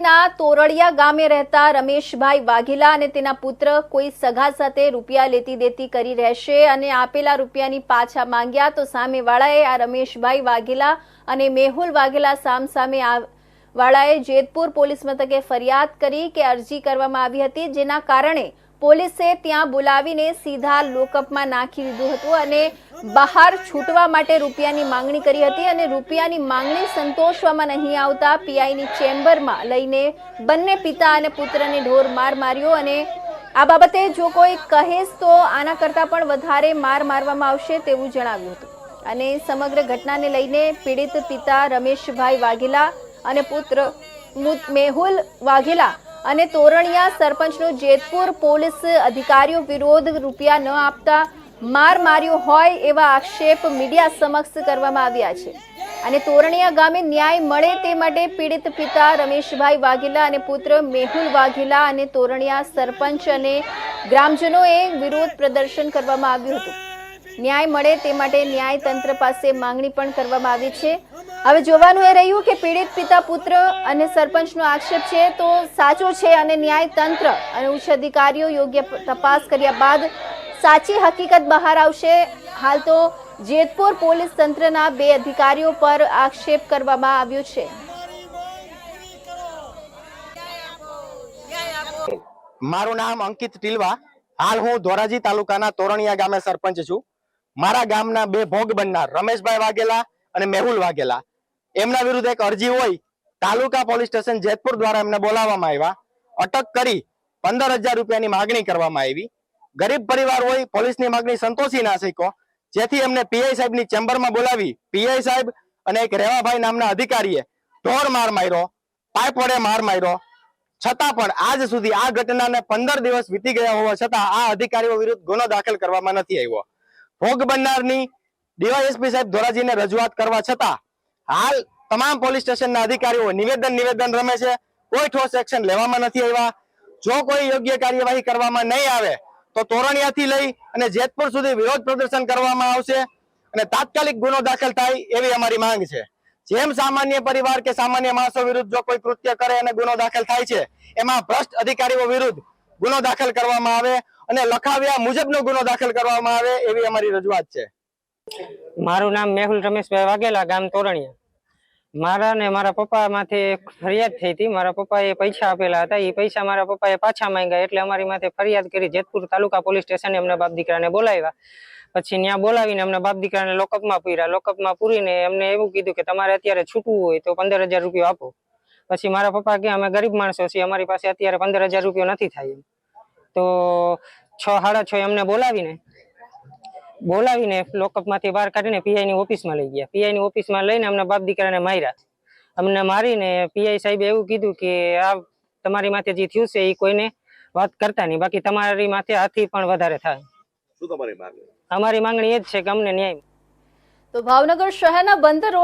ના, તોરડિયા ગામે રહેતા રમેશભાઈ વાઘેલા અને તેના પુત્ર કોઈ સગા સાથે રૂપિયા લેતી દેતી કરી રહેશે અને આપેલા રૂપિયાની પાછા માંગ્યા તો સામેવાળાએ આ રમેશભાઈ વાઘેલા અને મેહુલ વાઘેલા સામસામે સામે વાળાએ જેતપુર પોલીસ મથકે ફરિયાદ કરી કે અરજી કરવામાં આવી હતી, જેના કારણે પોલીસે ત્યાં બોલાવીને સીધા લોકઅપમાં નાખી દીધું હતું અને બહાર છૂટવા માટે રૂપિયાની માંગણી કરી હતી અને રૂપિયાની માંગણી સંતોષવામાં નહીં આવતા પીઆઈની ચેમ્બરમાં લઈને બંને પિતા અને પુત્રને ઢોર માર માર્યો અને આ બાબતે જો કોઈ કહેશ તો આના કરતાં પણ વધારે માર મારવામાં આવશે તેવું જણાવ્યું હતું. અને સમગ્ર ઘટનાને લઈને પીડિત પિતા રમેશભાઈ વાઘેલા અને પુત્ર મેહુલ વાઘેલા અને તોરણિયા સરપંચનો જેતપુર પોલીસ અધિકારીઓ વિરોધ રૂપિયા ન આપતા માર માર્યો હોય એવા આક્ષેપ મીડિયા સમક્ષ કરવામાં આવ્યા છે. અને તોરણિયા ગામે ન્યાય મળે તે માટે પીડિત પિતા રમેશભાઈ વાઘેલા અને પુત્ર મેહુલ વાઘેલા અને તોરણિયા સરપંચ અને ગ્રામજનોએ વિરોધ પ્રદર્શન કરવામાં આવ્યું હતું. ન્યાય મળે તે માટે ન્યાય તંત્ર પાસે માંગણી પણ કરવામાં આવી છે. હવે જોવાનું એ રહ્યું કે પીડિત પિતા પુત્ર અને સરપંચનો આક્ષેપ છે તો સાચો છે અને ન્યાય તંત્ર અને ઉચ્ચ અધિકારીઓ યોગ્ય તપાસ કર્યા બાદ સાચી હકીકત બહાર આવશે. હાલ તો જેતપુર પોલીસ તંત્રના બે અધિકારીઓ પર આક્ષેપ કરવામાં આવ્યો છે. મારું નામ અંકિત ટીલવા. હાલ હું ધોરાજી તાલુકાના તોરણિયા ગામે સરપંચ છું. મારા ગામના બે ભોગ બનનાર રમેશભાઈ વાઘેલા અને મેહુલ વાઘેલા. એમના વિરુદ્ધ એક અરજી હોય, તાલુકા પોલીસ સ્ટેશન જેતપુર દ્વારા એમને બોલાવવામાં આવ્યા. અટક કરી પંદર હજાર રૂપિયાની માગણી કરવામાં આવી. ગરીબ પરિવાર હોય, પોલીસની માગણી સંતોષી ના શક્યો જેથી એમને પીઆઈ સાહેબની ચેમ્બરમાં બોલાવી. પીઆઈ સાહેબ અને એક રેવાભાઈ નામના અધિકારીએ ઢોર માર માર્યો, પાઇપ વડે માર માર્યો. છતાં પણ આજ સુધી આ ઘટનાને પંદર દિવસ વીતી ગયા હોવા છતાં આ અધિકારીઓ વિરુદ્ધ ગુનો દાખલ કરવામાં નથી આવ્યો. ભોગ બનનારની ડીવાયએસપી સાહેબ ધોરાજીને રજૂઆત કરવા છતાં હાલ તમામ પોલીસ સ્ટેશનના અધિકારીઓ નિવેદન નિવેદન રમે છે. કોઈ ઠોસ એક્શન લેવામાં નથી આવ્યા. જો કોઈ યોગ્ય કાર્યવાહી કરવામાં નહીં આવે, તો તોરણિયાથી લઈ અને જેતપુર સુધી વિરોધ પ્રદર્શન કરવામાં આવશે અને તાત્કાલિક ગુનો દાખલ થાય એવી અમારી માંગ છે. જેમ સામાન્ય પરિવાર કે સામાન્ય માણસો વિરુદ્ધ જો કોઈ કૃત્ય કરે અને ગુનો દાખલ થાય છે, એમાં ભ્રષ્ટ અધિકારીઓ વિરુદ્ધ ગુનો દાખલ કરવામાં આવે અને લખાવ્યા મુજબનો ગુનો દાખલ કરવામાં આવે એવી અમારી રજૂઆત છે. મારું નામ મેહુલ રમેશભાઈ વાઘેલા, ગામ તોરણિયા. મારા ને મારા પપ્પા માથે ફરિયાદ થઈ હતી. મારા પપ્પાએ પૈસા આપેલા હતા. એ પૈસા મારા પપ્પાએ પાછા માંગ્યા એટલે અમારી માથે ફરિયાદ કરી જેતપુર તાલુકા પોલીસ સ્ટેશને એમના બાપ દીકરાને બોલાવ્યા. પછી ત્યાં બોલાવીને એમને બાપ દીકરાને લોકઅપમાં પૂર્યા. લોકઅપમાં પૂરીને એમને એવું કીધું કે તમારે અત્યારે છૂટવું હોય તો પંદર હજાર રૂપિયા આપો. પછી મારા પપ્પા કે, અમે ગરીબ માણસો છીએ. અમારી પાસે અત્યારે પંદર હજાર રૂપિયા નથી થાય તો છ, સાડા છ એમને બોલાવીને બોલાવીને લોકઅપમાંથી બહાર કાઢીને પીઆઈ ની ઓફિસમાં લઈ ગયા. પીઆઈ ની ઓફિસમાં લઈને અમને બાપ દીકરાને માર્યા. અમને મારીને પીઆઈ સાહેબે એવું કીધું કે આ તમારી માથે જે થયું છે એ કોઈને વાત કરતા નહીં. બાકી તમારી માથે આથી પણ વધારે થાય. શું તમારી માંગ અમારી માંગણી એ જ છે કે અમને ન્યાય તો ભાવનગર શહેરના બંદર રોડ